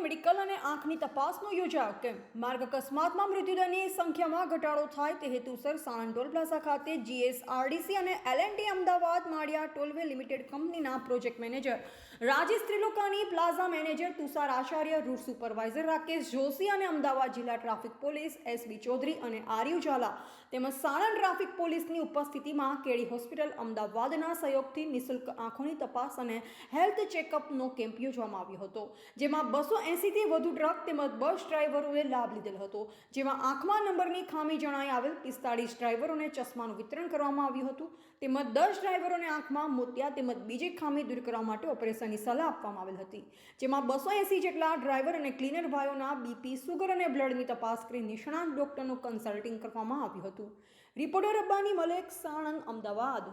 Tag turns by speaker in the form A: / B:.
A: Medical અને આંખની તપાસનો યોજાયો કેમ્પ માર્ગ અકસ્માતમાં મૃત્યુદરની સંખ્યામાં ઘટાડો થાય તે હેતુસર સાણંદ ટોલ પ્લાઝા ખાતે જીએસઆરડીસી અને LNT Ahmedabad Maliya tollway limited કંપનીના project manager, Rajesh Trilokani plaza manager Tushar Acharya route supervisor Rakesh Joshi અને અમદાવાદ જિલ્લા ટ્રાફિક પોલીસ એસબી ચૌધરી અને આર્યુ ઝાલા તેમજ સાણંદ ટ્રાફિક પોલીસની ઉપસ્થિતિમાં કેડી હોસ્પિટલ અમદાવાદના સહયોગથી નિઃશુલ્ક આંખોની તપાસ અને હેલ્થ ચેકઅપનો કેમ્પ યોજવામાં આવ્યો હતો, જેમાં બસો એંસીથી વધુ ટ્રક તેમજ બસ ડ્રાઈવરોએ લાભ લીધેલ હતો, જેમાં આંખમાં નંબરની ખામી જણાઈ આવેલ પિસ્તાળીસ ડ્રાઈવરોને ચશ્માનું વિતરણ કરવામાં આવ્યું હતું, તેમજ દસ ડ્રાઈવરોને આંખમાં મોતિયા તેમજ બીજી ખામી દૂર કરવા માટે ઓપરેશનની સલાહ આપવામાં આવેલ હતી, જેમાં બસો એંસી જેટલા ડ્રાઈવર અને ક્લીનર ભાઈઓના બીપી, સુગર અને બ્લડની તપાસ કરી નિષ્ણાંત ડોક્ટરનું કન્સલ્ટિંગ કરવામાં આવ્યું હતું. રિપોર્ટર રબ્બાની મલેક સાણંદ અમદાવાદ.